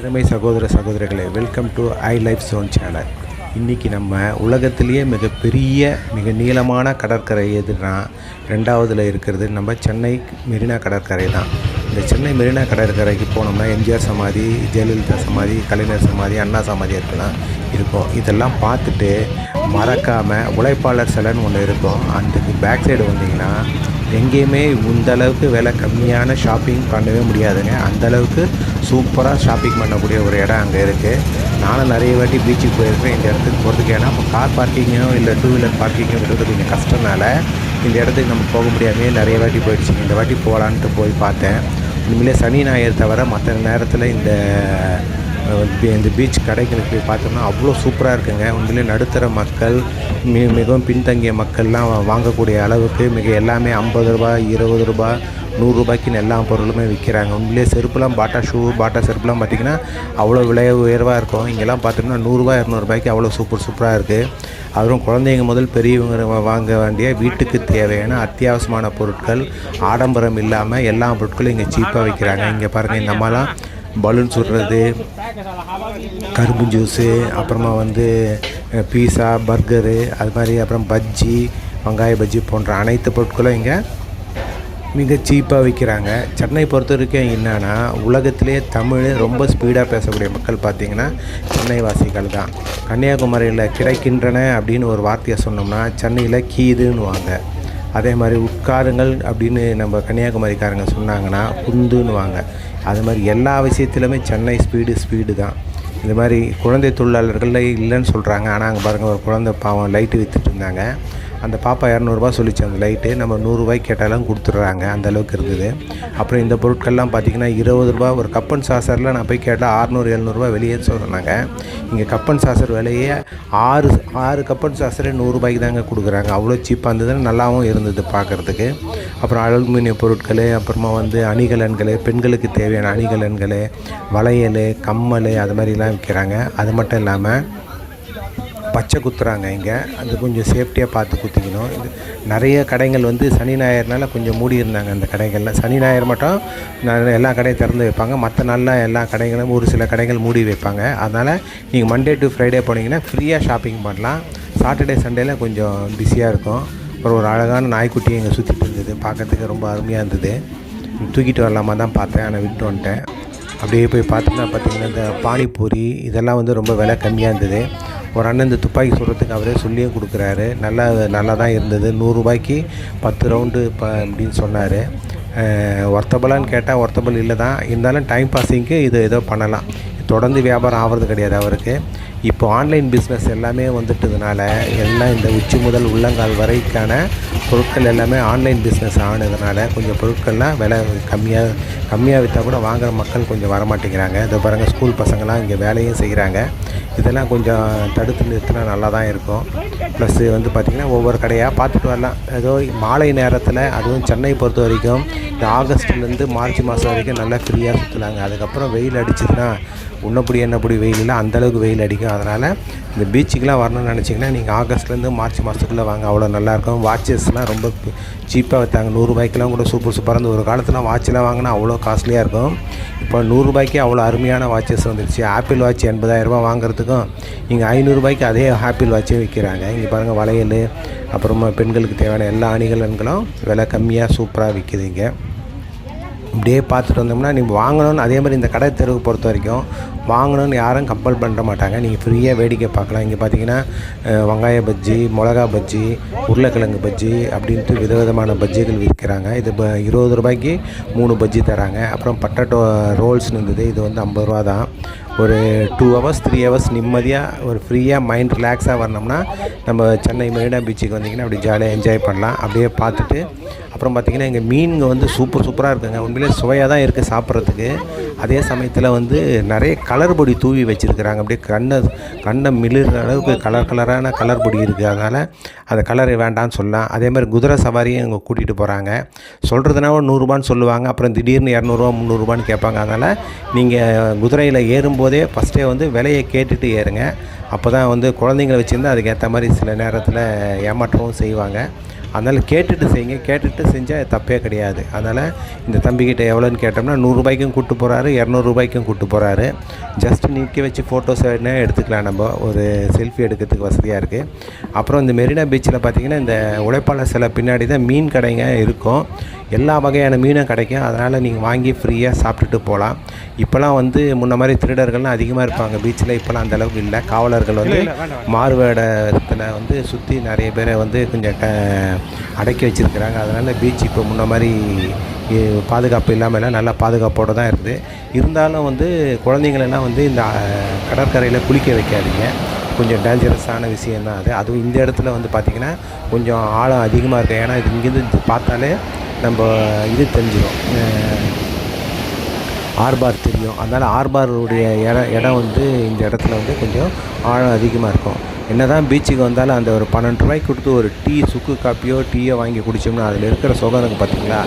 அருமை சகோதர சகோதரிகளே welcome to I life zone channel இன்றைக்கி நம்ம உலகத்திலேயே மிகப்பெரிய மிக நீளமான கடற்கரை எதுனா ரெண்டாவதில் இருக்கிறது நம்ம சென்னை மெரினா கடற்கரை தான். இந்த சென்னை மெரினா கடற்கரைக்கு போனோம்னா எம்ஜிஆர் சமாதி ஜெயலலிதா சமாதி கலைஞர் சமாதி அண்ணா சமாதி இருக்கலாம் இருக்கும். இதெல்லாம் பார்த்துட்டு மறக்காமல் உழைப்பாளர் சிலைன்னு ஒன்று இருக்கும். அதுக்கு பேக் சைடு வந்தீங்கன்னா எங்கேயுமே இந்த அளவுக்கு விலை கம்மியான ஷாப்பிங் பண்ணவே முடியாதுங்க. அந்த அளவுக்கு சூப்பராக ஷாப்பிங் பண்ணக்கூடிய ஒரு இடம் அங்கே இருக்குது நானும் நிறைய வாட்டி பீச்சுக்கு போயிருக்கேன். இந்த இடத்துக்கு போகிறதுக்கு ஏன்னா இப்போ கார் பார்க்கிங்கோ இல்லை டூ வீலர் பார்க்கிங்கோ கொஞ்சம் கஷ்டம்னால இந்த இடத்துக்கு நம்ம போக முடியாமே. நிறைய வாட்டி போயிடுச்சு. இந்த வாட்டி போகலான்ட்டு போய் பார்த்தேன். உண்மையிலே சனி ஞாயிறு தவிர மற்ற நேரத்தில் இந்த இந்த பீச் கடைகளுக்கு போய் பார்த்தோம்னா அவ்வளோ சூப்பராக இருக்குங்க. உண்மையிலே நடுத்தர மக்கள் மி மிகவும் பின்தங்கிய மக்கள்லாம் வாங்கக்கூடிய அளவுக்கு மிக எல்லாமே ஐம்பது ரூபாய் இருபது ரூபாய் நூறுரூபாய்க்குன்னு எல்லா பொருளுமே விற்கிறாங்க. உண்மையிலே செருப்புலாம் பாட்டா ஷூ பாட்டா செருப்புலாம் பார்த்திங்கன்னா அவ்வளோ விலை உயர்வாக இருக்கும். இங்கெல்லாம் பார்த்தோம்னா நூறுரூவா இரநூறுபாய்க்கு அவ்வளோ சூப்பர் சூப்பராக இருக்குது அதுவும் குழந்தைங்க முதல் பெரியவங்க வாங்க வேண்டிய வீட்டுக்கு தேவையான அத்தியாவசியமான பொருட்கள் ஆடம்பரம் இல்லாமல் எல்லா பொருட்களும் இங்கே சீப்பாக விற்கிறாங்க இங்கே பாருங்கள் இந்த அம்மாலாம் பலூன் சுடுறது கரும்பு ஜூஸு அப்புறமா வந்து பீஸா பர்கரு அது மாதிரி அப்புறம் பஜ்ஜி வெங்காய பஜ்ஜி போன்ற அனைத்து பொருட்களும் இங்கே மிக சீப்பாக விற்கிறாங்க சென்னை பொறுத்த வரைக்கும் என்னென்னா உலகத்திலே தமிழ் ரொம்ப ஸ்பீடாக பேசக்கூடிய மக்கள் பார்த்திங்கன்னா சென்னை வாசிகள் தான். கன்னியாகுமரியில் கிடைக்கின்றன அப்படின்னு ஒரு வார்த்தையை சொன்னோம்னா சென்னையில் கீதுன்னுவாங்க அதே மாதிரி உட்காருங்கள் அப்படின்னு நம்ம கன்னியாகுமரிக்காரங்க சொன்னாங்கன்னா குந்துன்னுவாங்க அது மாதிரி எல்லா விஷயத்துலையுமே சென்னை ஸ்பீடு ஸ்பீடு தான். இந்த மாதிரி குழந்தை தொழிலாளர்கள்லாம் இல்லைன்னு சொல்கிறாங்க ஆனால் அங்கே பாருங்கள் ஒரு குழந்தை பாவம் லைட்டு விற்றுட்டு இருந்தாங்க. அந்த பாப்பா இரநூறுபா சொல்லிச்சு அந்த லைட்டு நம்ம நூறுரூவாய்க்கு கேட்டாலும் கொடுத்துட்றாங்க அந்தளவுக்கு இருந்தது. அப்புறம் இந்த பொருட்கள்லாம் பார்த்திங்கன்னா இருபது ரூபா ஒரு கப்பன் சாசரில் நான் போய் கேட்டால் ஆறுநூறு எழுநூறுபா வெளியே சொன்னாங்க. இங்கே கப்பன் சாசர் விலையே ஆறு ஆறு கப்பன் சாசரே நூறுரூபாய்க்கு தாங்க கொடுக்குறாங்க. அவ்வளோ சீப்பாக இருந்ததுன்னு நல்லாவும் இருந்தது பார்க்குறதுக்கு அப்புறம் அலுமினிய பொருட்கள் அப்புறமா வந்து அணிகலன்கள் பெண்களுக்கு தேவையான அணிகலன்கள் வளையல் கம்மல் அது மாதிரிலாம் விற்கிறாங்க. அது மட்டும் இல்லாமல் பச்சை குத்துறாங்க இங்கே. அது கொஞ்சம் சேஃப்டியாக பார்த்து குத்திக்கணும். இது நிறைய கடைகள் வந்து சனி ஞாயிறுனால கொஞ்சம் மூடி இருந்தாங்க அந்த கடைகள்லாம் சனி ஞாயிறு மட்டும் எல்லா கடையும் திறந்து வைப்பாங்க. மற்ற நாளில் எல்லா கடைகளும் ஒரு சில கடைகள் மூடி வைப்பாங்க. அதனால் நீங்கள் மண்டே டு ஃப்ரைடே போனீங்கன்னா ஃப்ரீயாக ஷாப்பிங் பண்ணலாம். சாட்டர்டே சண்டேல கொஞ்சம் பிஸியாக இருக்கும். அப்புறம் ஒரு அழகான நாய்க்குட்டி இங்கே சுற்றிட்டு இருந்தது. பார்க்கறதுக்கு ரொம்ப அருமையாக இருந்தது. தூக்கிட்டு வரலாமா தான் பார்த்தேன். ஆனால் விட்டு வந்துட்டேன். அப்படியே போய் பார்த்தோம்னா பார்த்தீங்கன்னா இந்த பானிபூரி இதெல்லாம் வந்து ரொம்ப விலை கம்மியாக இருந்தது. ஒரு அண்ணன் இந்த துப்பாக்கி சுடுறதுக்கு அவரே சொல்லியும் கொடுக்குறாரு. நல்லா நல்லா தான் இருந்தது நூறுரூபாய்க்கு பத்து ரவுண்டு இப்போ அப்படின்னு சொன்னார். ஒர்த்தபலான்னு கேட்டால் ஒர்த்தபல் இல்லை தான் இருந்தாலும் டைம் பாஸிங்க்கு இது ஏதோ பண்ணலாம். தொடர்ந்து வியாபாரம் ஆகிறது கிடையாது அவருக்கு. இப்போ ஆன்லைன் பிஸ்னஸ் எல்லாமே வந்துட்டதுனால எல்லாம் இந்த உச்சி முதல் உள்ளங்கால் வரைக்கான பொருட்கள் எல்லாமே ஆன்லைன் பிஸ்னஸ் ஆனதுனால கொஞ்சம் பொருட்கள்லாம் விலை கம்மியாக கம்மியாக விற்றா கூட வாங்குகிற மக்கள் கொஞ்சம் வரமாட்டேங்கிறாங்க. இதை பாருங்கள் ஸ்கூல் பசங்களாம் இங்கே வேலையும் செய்கிறாங்க இதெல்லாம் கொஞ்சம் தடுத்து நிறுத்தினா நல்லா தான் இருக்கும். ப்ளஸ் வந்து பார்த்திங்கன்னா ஒவ்வொரு கடையாக பார்த்துட்டு வரலாம். ஏதோ மாலை நேரத்தில் அதுவும் சென்னை பொறுத்த வரைக்கும் இந்த ஆகஸ்ட்லேருந்து மார்ச் மாதம் வரைக்கும் நல்லா ஃப்ரீயாக சுற்றலாங்க அதுக்கப்புறம் வெயில் அடிச்சதுன்னா உன்னப்படி என்னப்படி வெயிலில் அந்தளவுக்கு வெயில் அடிக்கும். அதனால் இந்த பீச்சுக்கெலாம் வரணும்னு நினச்சிங்கன்னா நீங்கள் ஆகஸ்ட்லேருந்து மார்ச் மாதத்துக்குள்ளே வாங்க. அவ்வளோ நல்லாயிருக்கும் வாட்சஸ்லாம் ரொம்ப சீப்பாக விற்றாங்க நூறுரூபாய்க்கெலாம் கூட சூப்பர் சூப்பராக இருந்து ஒரு காலத்தில் வாட்செலாம் வாங்கினா அவ்வளோ காஸ்ட்லியாக இருக்கும். இப்போ நூறுரூபாய்க்கே அவ்வளோ அருமையான வாட்சஸ் வந்துருச்சு. ஆப்பிள் வாட்ச் எண்பதாயிரரூபா வாங்குறதுக்கும் இங்கே ஐநூறுரூபாய்க்கு அதே ஆப்பிள் வாட்சே விற்கிறாங்க இங்கே பாருங்கள் வளையல் அப்புறமா பெண்களுக்கு தேவையான எல்லா அணிகலன்களும் விலை கம்மியாக சூப்பராக விற்கிது இங்கே. இப்படியே பார்த்துட்டு வந்தோம்னா நீங்கள் வாங்கணும்னு அதே மாதிரி இந்த கடை தெருவை பொறுத்த வரைக்கும் வாங்கணும்னு யாரும் கம்பல் பண்ண மாட்டாங்க. நீங்கள் ஃப்ரீயாக வேடிக்கை பார்க்கலாம். இங்கே பார்த்தீங்கன்னா வெங்காய பஜ்ஜி மிளகா பஜ்ஜி உருளைக்கிழங்கு பஜ்ஜி அப்படின்ட்டு விதவிதமான பஜ்ஜிகள் விற்கிறாங்க. இது இப்போ இருபது ரூபாய்க்கு மூணு பஜ்ஜி தராங்க. அப்புறம் பட்டாட்டோ ரோல்ஸ்னு இருந்தது. இது வந்து ஐம்பது ரூபா தான். ஒரு டூ ஹவர்ஸ் த்ரீ ஹவர்ஸ் நிம்மதியாக ஒரு ஃப்ரீயாக மைண்ட் ரிலாக்ஸாக வரணும்னா நம்ம சென்னை மெரினா பீச்சுக்கு வந்தீங்கன்னா அப்படி ஜாலியாக என்ஜாய் பண்ணலாம். அப்படியே பார்த்துட்டு அப்புறம் பார்த்திங்கன்னா இங்கே மீன்கள் வந்து சூப்பர் சூப்பராக இருக்குங்க. உண்மையிலே சுவையாக தான் இருக்குது சாப்பிட்றதுக்கு. அதே சமயத்தில் வந்து நிறைய கலர் பொடி தூவி வச்சுருக்குறாங்க. அப்படியே கண்ணை கண்ணை மிளிற அளவுக்கு கலர் கலரான கலர் பொடி இருக்குது அதனால் அந்த கலர் வேண்டாம்னு சொல்லலாம். அதே மாதிரி குதிரை சவாரியும் இங்கே கூட்டிகிட்டு போகிறாங்க சொல்கிறதுனா ஒரு நூறுரூபான்னு சொல்லுவாங்க. அப்புறம் திடீர்னு இரநூறுவா முந்நூறுரூபான்னு கேட்பாங்க. அதனால் நீங்கள் குதிரையில் ஏறும்போதே ஃபஸ்ட்டே வந்து விலையை கேட்டுட்டு ஏறுங்க. அப்போ தான் வந்து குழந்தைங்கள வச்சுருந்தா அதுக்கேற்ற மாதிரி சில நேரத்தில் ஏமாற்றவும் செய்வாங்க. அதனால் கேட்டுட்டு செய்யுங்க. கேட்டுட்டு செஞ்சால் தப்பே கிடையாது. அதனால் இந்த தம்பிக்கிட்ட எவ்வளோன்னு கேட்டோம்னா நூறுரூபாய்க்கும் கூட்டு போகிறாரு இரநூறுபாய்க்கும் கூட்டு போகிறாரு ஜஸ்ட் நிற்க வச்சு ஃபோட்டோஸ் வேணா எடுத்துக்கலாம் நம்ம. ஒரு செல்ஃபி எடுக்கிறதுக்கு வசதியாக இருக்குது அப்புறம் இந்த மெரினா பீச்சில் பார்த்திங்கன்னா இந்த உழைப்பாளர் சில பின்னாடி தான் மீன் கடைங்க இருக்கும். எல்லா வகையான மீனும் கிடைக்கும். அதனால் நீங்கள் வாங்கி ஃப்ரீயாக சாப்பிட்டுட்டு போகலாம் இப்போலாம் வந்து முன்ன மாதிரி திருடர்கள்லாம் அதிகமாக இருப்பாங்க. பீச்சில் இப்போலாம் அந்த அளவுக்கு இல்லை. காவலர்கள் வந்து மாறுவேடத்தில் வந்து சுற்றி நிறைய பேரை வந்து கொஞ்சம் அடக்கி வச்சுருக்கிறாங்க. அதனால் பீச் இப்போ முன்ன மாதிரி பாதுகாப்பு இல்லாமல் நல்லா பாதுகாப்போடு தான் இருக்குது. இருந்தாலும் வந்து குழந்தைங்களெல்லாம் வந்து இந்த கடற்கரையில் குளிக்க வைக்காதீங்க. கொஞ்சம் டேஞ்சரஸான விஷயந்தான் அது. அதுவும் இந்த இடத்துல வந்து பார்த்திங்கன்னா கொஞ்சம் ஆழம் அதிகமாக இருக்குது ஏன்னா இது இங்கேருந்து பார்த்தாலே நம்ம இது தெரிஞ்சிடும் ஆர்பார் தெரியும். அதனால் ஆர்பாருடைய இடம் இடம் வந்து இந்த இடத்துல வந்து கொஞ்சம் ஆழம் அதிகமாக இருக்கும். என்ன தான் பீச்சுக்கு வந்தாலும் அந்த ஒரு பன்னெண்டு ரூபாய்க்கு கொடுத்து ஒரு டீ சுக்கு காப்பியோ டீயோ வாங்கி குடித்தோம்னா அதில் இருக்கிற சுகம் இருக்கு பார்த்தீங்களா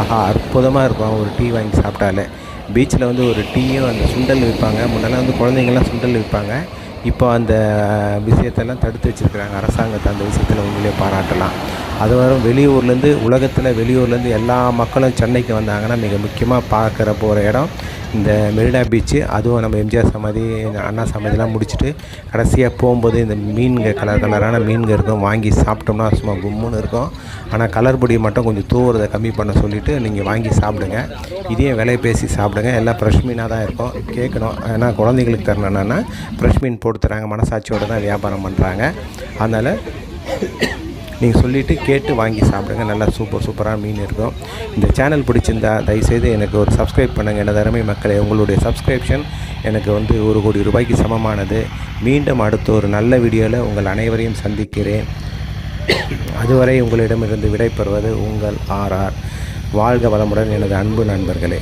ஆஹா அற்புதமாக இருக்கும் ஒரு டீ வாங்கி சாப்பிட்டாலே. பீச்சில் வந்து ஒரு டீயும் அந்த சுண்டல் விற்பாங்க. முன்னெல்லாம் வந்து குழந்தைங்கள்லாம் சுண்டல் விற்பாங்க. இப்போ அந்த விஷயத்தெல்லாம் தடுத்து வச்சுருக்கிறாங்க. அரசாங்கத்தை அந்த விஷயத்தில் உண்மையிலே பாராட்டலாம். அது வரும் வெளியூர்லேருந்து உலகத்தில் வெளியூர்லேருந்து எல்லா மக்களும் சென்னைக்கு வந்தாங்கன்னா மிக முக்கியமாக பார்க்குற போகிற இடம் இந்த மெரினா பீச்சு. அதுவும் நம்ம எம்ஜிஆர் சமாதி அண்ணா சமாதிலாம் முடிச்சுட்டு கடைசியாக போகும்போது இந்த மீன்கள் கலர் கலரான மீன்கள் இருக்கும். வாங்கி சாப்பிட்டோம்னா சும்மா கும்முன்னு இருக்கும். ஆனால் கலர் பொடி மட்டும் கொஞ்சம் தூவுறதை கம்மி பண்ண சொல்லிவிட்டு நீங்கள் வாங்கி சாப்பிடுங்க. இதையும் விலை பேசி சாப்பிடுங்க. எல்லாம் ஃப்ரெஷ் மீனாக தான் இருக்கும். கேட்கணும். ஏன்னா குழந்தைங்களுக்கு தரணும் என்னென்னா ஃப்ரெஷ் மீன் போட்டு தராங்க. மனசாட்சியோடு தான் வியாபாரம் பண்ணுறாங்க அதனால் நீங்கள் சொல்லிவிட்டு கேட்டு வாங்கி சாப்பிடுங்க. நல்லா சூப்பர் சூப்பராக மீன் இருக்கும். இந்த சேனல் பிடிச்சிருந்தா தயவுசெய்து எனக்கு ஒரு சப்ஸ்கிரைப் பண்ணுங்கள் எனது அருமை மக்களை உங்களுடைய சப்ஸ்கிரிப்ஷன் எனக்கு வந்து ஒரு கோடி ரூபாய்க்கு சமமானது. மீண்டும் அடுத்த ஒரு நல்ல வீடியோவில் உங்கள் அனைவரையும் சந்திக்கிறேன். அதுவரை உங்களிடமிருந்து விடைபெறுவது உங்கள் ஆர்ஆர் வாழ்க வளமுடன் எனது அன்பு நண்பர்களே.